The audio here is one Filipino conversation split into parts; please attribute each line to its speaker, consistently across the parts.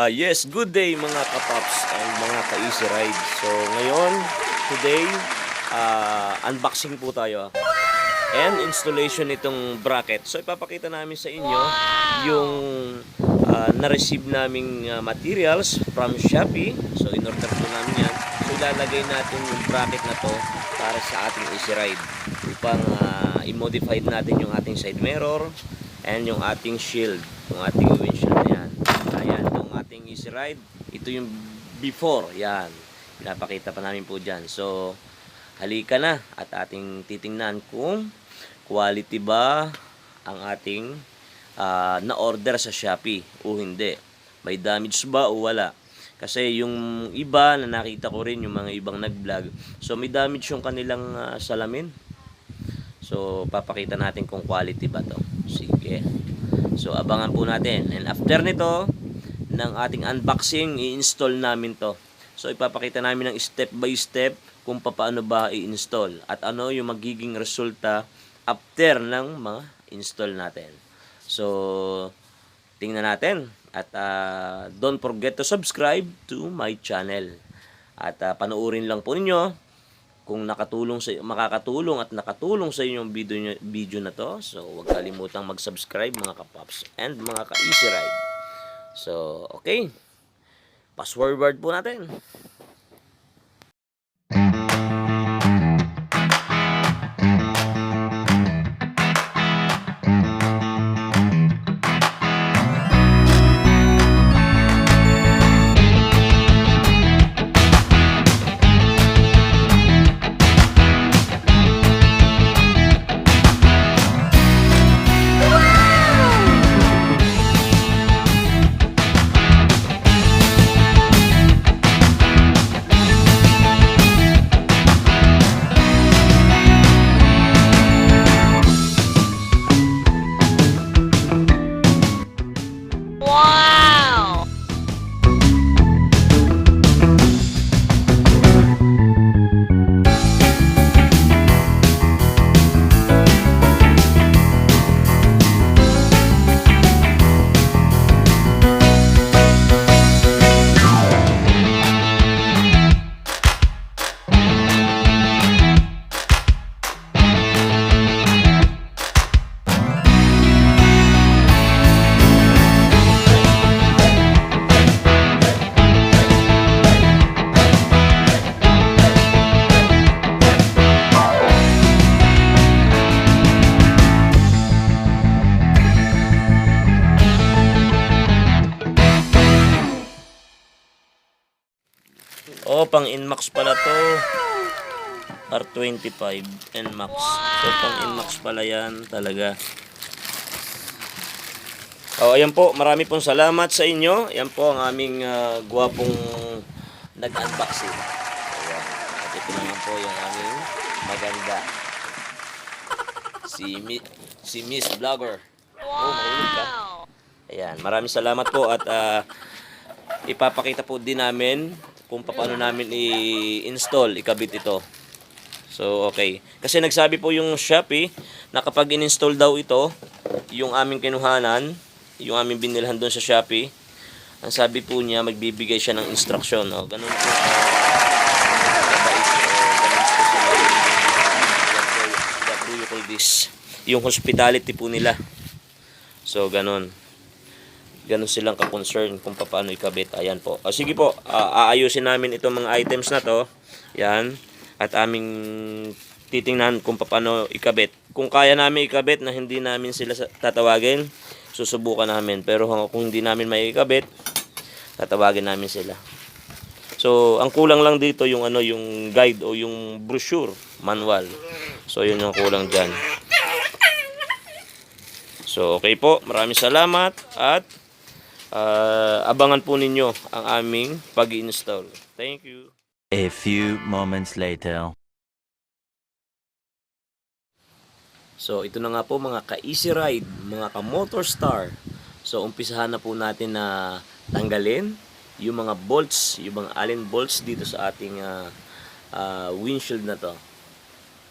Speaker 1: Ah, yes, good day mga kapops and mga ka-easy ride. So, ngayon, today, ah, unboxing po tayo. And installation nitong bracket. So, ipapakita namin sa inyo yung ah, na-receive naming ah, materials from Shopee. So, in-order po namin yan. So, ilalagay natin yung bracket na to para sa ating easy ride upang ah, i-modify natin yung ating side mirror and yung ating shield, yung ating windshield na yan. Ating easy ride. Ito yung before, yan. Pinapakita pa namin po dyan. So, halika na at ating titingnan kung quality ba ang ating ah, na-order sa Shopee o hindi. May damage ba o wala. Kasi yung iba na nakita ko rin, yung mga ibang nag-vlog, so may damage yung kanilang ah, salamin. So, papakita natin kung quality ba to. Sige. So, abangan po natin. And after nito, ng ating unboxing, i-install namin to. So, ipapakita namin ng step by step kung paano ba i-install at ano yung magiging resulta after ng mga install natin. So, tingnan natin. At ah, don't forget to subscribe to my channel. At ah, panoorin lang po ninyo kung nakatulong sa makakatulong at nakatulong sa inyo yung video, video na to. So, huwag kalimutang mag-subscribe mga kapops and mga ka-easy ride. So, okay. Pass forward po natin. Pang Inmax pala to. R25 Inmax. So, pang Inmax pala yan talaga. Oh, ayan po. Marami pong salamat sa inyo. Ayan po ang aming ah, gwapong nag-unboxing. Ayan. At ito naman po yung aming maganda. Si, Mi- si Miss Vlogger. Oh, mahulog ka.
Speaker 2: Wow!
Speaker 1: Ayan, maraming salamat po at ah, ipapakita po din namin kung paano namin i-install, ikabit ito. So, okay. Kasi nagsabi po yung Shopee na kapag in-install daw ito, yung aming kinuhanan, yung aming binilhan doon sa Shopee, ang sabi po niya, magbibigay siya ng instruction. O, ganun po. what do this? Yung hospitality po nila. So, ganun. Ganun silang ka-concern kung paano ikabit. Ayan po. O, sige po, ah, aayusin namin itong mga items na to. Yan. At aming titingnan kung paano ikabit. Kung kaya namin ikabit na hindi namin sila tatawagin, susubukan namin. Pero kung kung hindi namin may ikabit, tatawagin namin sila. So, ang kulang lang dito yung ano, yung guide o yung brochure, manual. So, yun yung kulang diyan. So, okay po. Maraming salamat at ah, abangan po ninyo ang aming pag-install. Thank you.
Speaker 3: A few moments later.
Speaker 1: So, ito na nga po mga ka-easy ride, mga ka-motor star. So, umpisahan na po natin na tanggalin yung mga bolts, yung mga allen bolts dito sa ating ah, ah, windshield na to.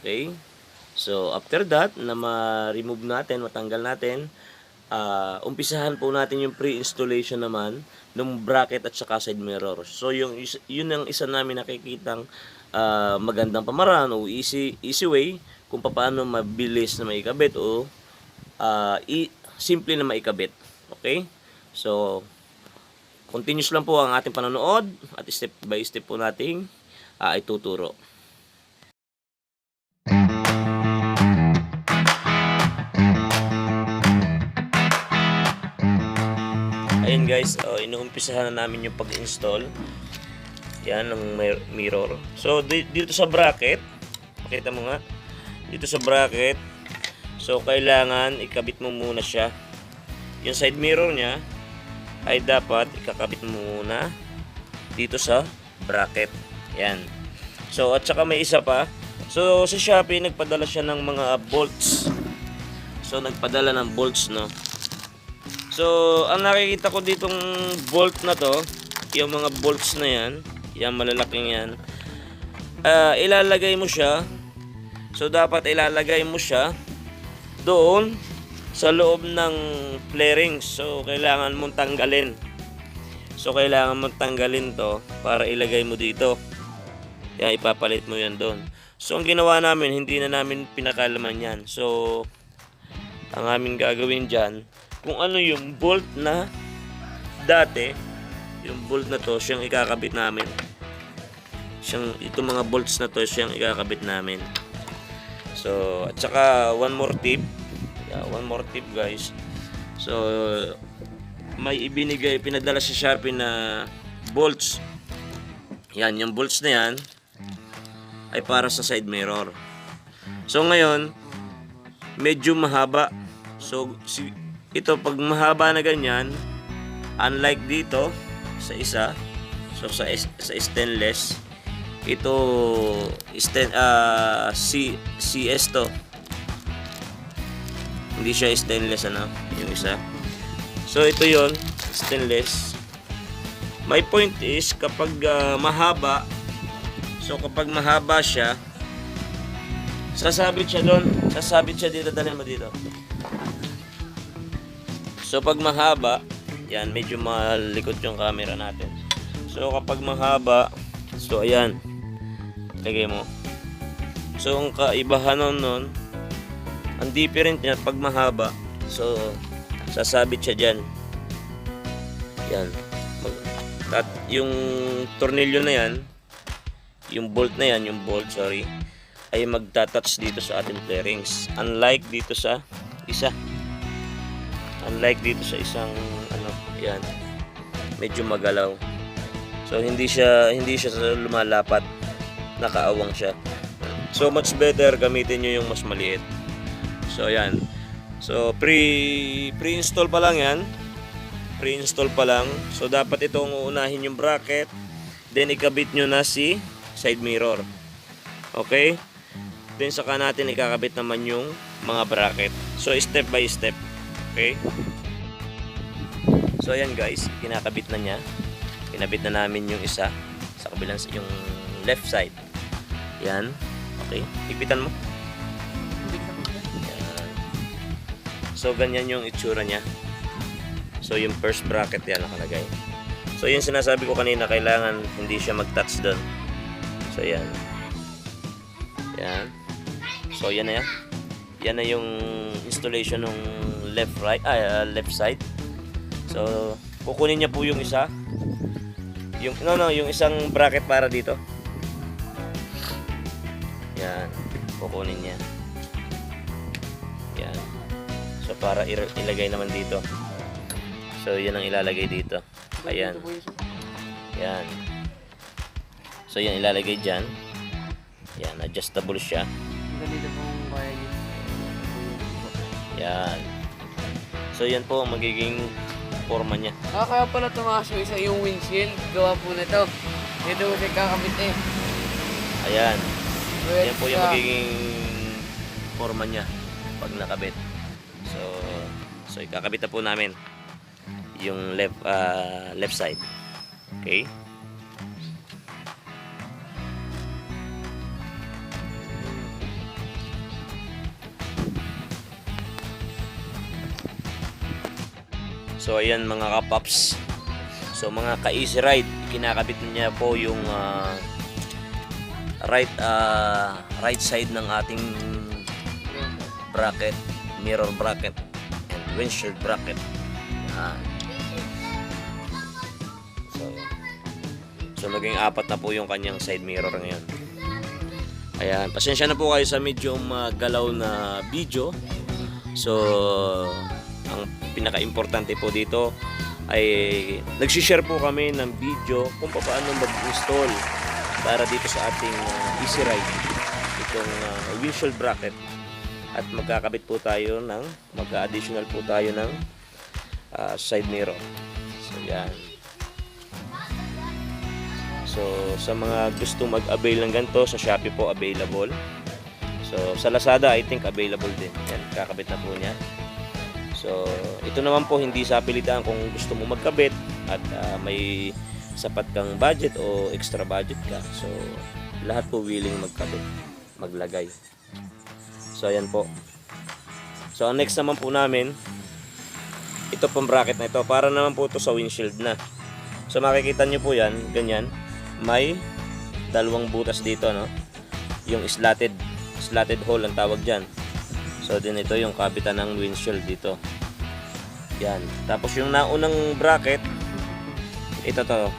Speaker 1: Okay? So, after that, na ma-remove natin, matanggal natin, ah, umpisahan po natin yung pre-installation naman ng bracket at saka side mirror. So yung yun ang isa namin nakikitang ah, magandang pamaraan o easy easy way kung paano mabilis na maikabit o i- simple na maikabit. Okay? So continuous lang po ang ating panonood at step by step po nating ah, ituturo. Guys, oh, inuumpisahan na namin yung pag-install. Yan ng mir- mirror. So di- dito sa bracket, pakita mo nga. Dito sa bracket, so kailangan ikabit mo muna siya. Yung side mirror niya ay dapat ikakabit mo muna dito sa bracket. Yan. So at saka may isa pa. So sa Shopee nagpadala siya ng mga bolts. So nagpadala ng bolts no. So, ang nakikita ko ditong bolt na to, yung mga bolts na yan, yung malalaking yan, ah, ilalagay mo siya, so dapat ilalagay mo siya doon sa loob ng flarings. So, kailangan mong tanggalin. So, kailangan mong tanggalin to para ilagay mo dito. Yan, ipapalit mo yan doon. So, ang ginawa namin, hindi na namin pinakalaman yan. So, ang aming gagawin dyan, kung ano yung bolt na dati, yung bolt na to, siyang ikakabit namin. Siyang, itong mga bolts na to, siyang ikakabit namin. So, at saka one more tip. Yeah, one more tip guys. So, may ibinigay, pinadala sa Shopee na bolts. Yan, yung bolts na yan ay para sa side mirror. So, ngayon, medyo mahaba. So, si, ito pag mahaba na ganyan, unlike dito sa isa, so sa, sa stainless, ito stain, ah, C, CS to. Hindi siya stainless ano, yung isa. So ito yon stainless. My point is kapag ah, mahaba, so kapag mahaba siya, sasabit siya doon, sasabit siya dito, dalhin mo dito. So pag mahaba, yan medyo malikot yung camera natin. So kapag mahaba, so ayan, lagay mo. So ang kaibahan nun nun, ang different niya pag mahaba, so sasabit siya dyan. Yan. Mag- At yung tornilyo na yan, yung bolt na yan, yung bolt, sorry, ay magta-touch dito sa ating bearings. Unlike dito sa isa. Unlike dito sa isang ano, yan. Medyo magalaw. So hindi siya hindi siya lumalapat. Nakaawang siya. So much better gamitin niyo yung mas maliit. So yan. So pre pre-install pa lang 'yan. Pre-install pa lang. So dapat itong uunahin yung bracket, then ikabit nyo na si side mirror. Okay? Then saka natin ikakabit naman yung mga bracket. So step by step. Okay? So ayan guys, kinakabit na niya. Kinabit na namin yung isa sa kabilang yung left side. Yan. Okay. Higpitan mo. Yan. So ganyan yung itsura niya. So yung first bracket yan nakalagay. So yung sinasabi ko kanina kailangan hindi siya mag-touch doon. So yan. Yan. So yan na yan. Yan na yung installation ng left right ay ah, left side. So kukunin niya po yung isa. Yung no no, yung isang bracket para dito. Yan. Kukunin niya. Yan. So para ilagay naman dito. So yan ang ilalagay dito. Ayan. Yan. So yan ilalagay diyan. Yan, adjustable siya. Yan. So yan po ang magiging forma niya.
Speaker 2: Ah, kaya pala tumakas yung isa yung windshield. Gawa po na to. Dito ko siya kakabit eh.
Speaker 1: Ayan.
Speaker 2: Wait
Speaker 1: Yan po yung magiging forma niya pag nakabit. So, so ikakabit na po namin yung left ah, left side. Okay? So ayan mga kapaps. So mga ka-easy ride, kinakabit niya po yung ah, right ah, right side ng ating bracket, mirror bracket, and windshield bracket. Yan. So, so naging apat na po yung kanyang side mirror ngayon. Ayan, pasensya na po kayo sa medyo magalaw na video. So, ang pinaka-importante po dito ay nagsishare po kami ng video kung paano mag-install para dito sa ating uh, Easy Ride itong uh, windshield bracket at magkakabit po tayo ng mag-additional po tayo ng uh, side mirror. So, yan. So, sa mga gusto mag-avail ng ganito, sa Shopee po available. So, sa Lazada, I think available din. Yan, kakabit na po niya. So, ito naman po hindi sa pilitan kung gusto mo magkabit at ah, may sapat kang budget o extra budget ka. So, lahat po willing magkabit, maglagay. So, ayan po. So, ang next naman po namin, ito pong bracket na ito. Para naman po ito sa windshield na. So, makikita nyo po yan, ganyan. May dalawang butas dito, no? Yung slatted, slatted hole ang tawag dyan. So, din ito yung kabitan ng windshield dito. Yan. Tapos yung naunang bracket, ito to.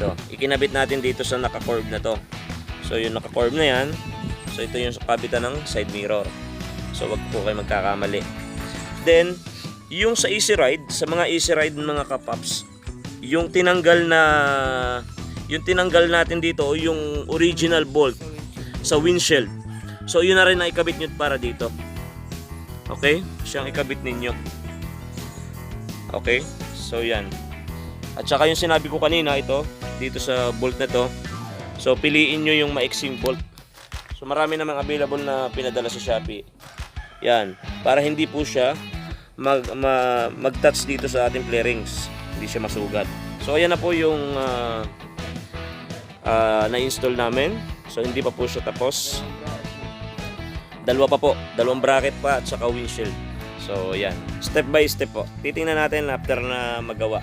Speaker 1: Ito. Ikinabit natin dito sa naka-curve na to. So, yung naka-curve na yan, so ito yung kabitan ng side mirror. So, wag po kayo magkakamali. Then, yung sa easy ride, sa mga easy ride mga kapaps, yung tinanggal na yung tinanggal natin dito yung original bolt sa windshield. So yun na rin na ikabit nyo para dito. Okay? Siyang ikabit ninyo. Okay? So yan. At saka yung sinabi ko kanina ito dito sa bolt na to. So piliin nyo yung maiksing bolt. So marami namang available na pinadala sa Shopee. Yan. Para hindi po siya mag, ma, mag-touch dito sa ating flarings. Hindi siya masugat. So ayan na po yung ah, ah, na-install namin. So hindi pa po siya tapos. Dalawa pa po. Dalawang bracket pa at saka windshield. So yan. Step by step po. Titingnan natin after na magawa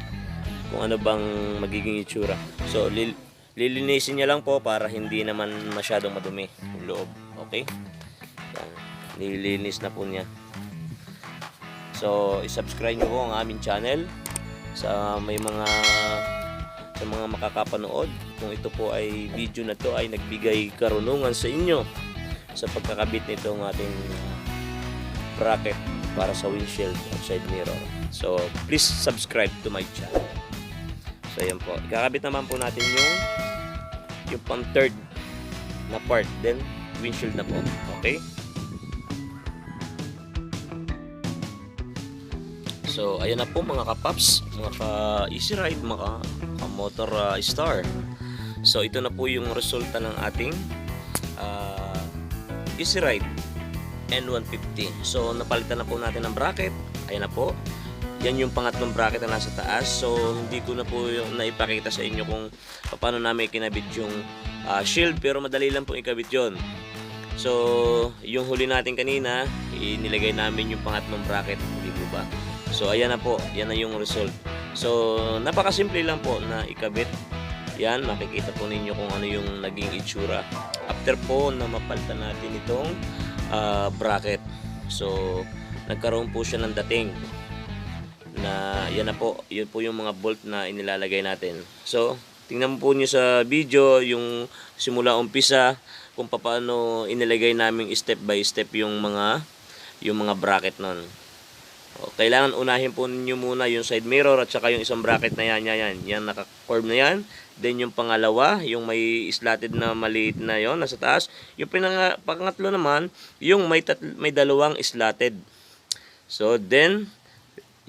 Speaker 1: kung ano bang magiging itsura. So lil- lilinisin niya lang po para hindi naman masyadong madumi yung loob. Okay? Yan. Nililinis na po niya. So, i-subscribe niyo po ang aming channel sa may mga sa mga makakapanood. Kung ito po ay video na to ay nagbigay karunungan sa inyo sa pagkakabit nitong ating bracket para sa windshield at side mirror. So, please subscribe to my channel. So, yan po. Ikakabit naman po natin yung yung pang third na part. Then, windshield na po. Okay? So, ayan na po mga kapaps, mga ka-easy ride, mga ka-motor uh, star. So, ito na po yung resulta ng ating uh, easy ride N150. So, napalitan na po natin ng bracket. Ayan na po. Yan yung pangatlong bracket na nasa taas. So, hindi ko na po yung naipakita sa inyo kung paano namin kinabit yung uh, shield. Pero madali lang po ikabit yon. So, yung huli natin kanina, inilagay namin yung pangatlong bracket. Hindi po ba? So, ayan na po. Yan na yung result. So, napakasimple lang po na ikabit. Yan, makikita po ninyo kung ano yung naging itsura. After po na mapalitan natin itong ah, bracket. So, nagkaroon po siya ng dating na yan na po, yun po yung mga bolt na inilalagay natin. So, tingnan po nyo sa video yung simula umpisa kung paano inilagay namin step by step yung mga yung mga bracket nun. O, kailangan unahin po ninyo muna yung side mirror at saka yung isang bracket na yan, yan, yan. Yan, naka-curve na yan. Then yung pangalawa, yung may slatted na maliit na yon nasa taas. Yung pinanga, pangatlo naman, yung may, may dalawang slatted. So, then,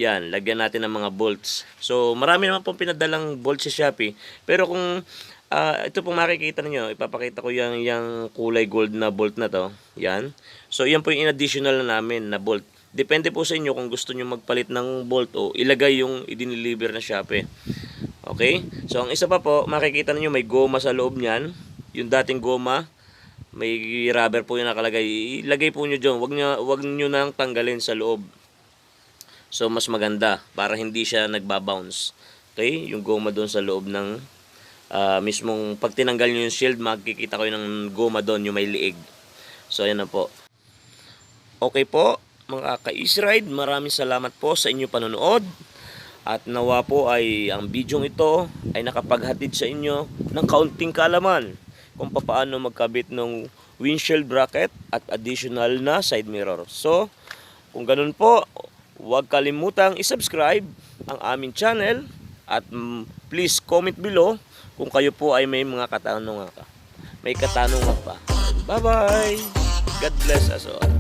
Speaker 1: yan, lagyan natin ng mga bolts. So, marami naman pong pinadalang bolts sa Shopee. Pero kung ah, ito pong makikita niyo, ipapakita ko yung, yung kulay gold na bolt na to. Yan. So, yan po yung in-additional na namin na bolt. Depende po sa inyo kung gusto niyo magpalit ng bolt o ilagay yung i-deliver na Shopee. Okay? So, ang isa pa po, makikita niyo may goma sa loob niyan. Yung dating goma, may rubber po yung nakalagay. Ilagay po niyo dyan. Wag niyo, wag niyo nang tanggalin sa loob. So mas maganda para hindi siya nagbabounce. Okay? Yung goma doon sa loob ng ah, mismong pag tinanggal nyo yung shield, makikita ko yung goma doon, yung may liig. So ayan na po. Okay po, mga Ride, maraming salamat po sa inyong panonood. At nawa po ay ang bidyong ito ay nakapaghatid sa inyo ng kaunting kalaman kung paano magkabit ng windshield bracket at additional na side mirror. So, kung ganun po, huwag kalimutang isubscribe ang aming channel at please comment below kung kayo po ay may mga katanungan ka. May katanungan pa. Bye-bye! God bless us all.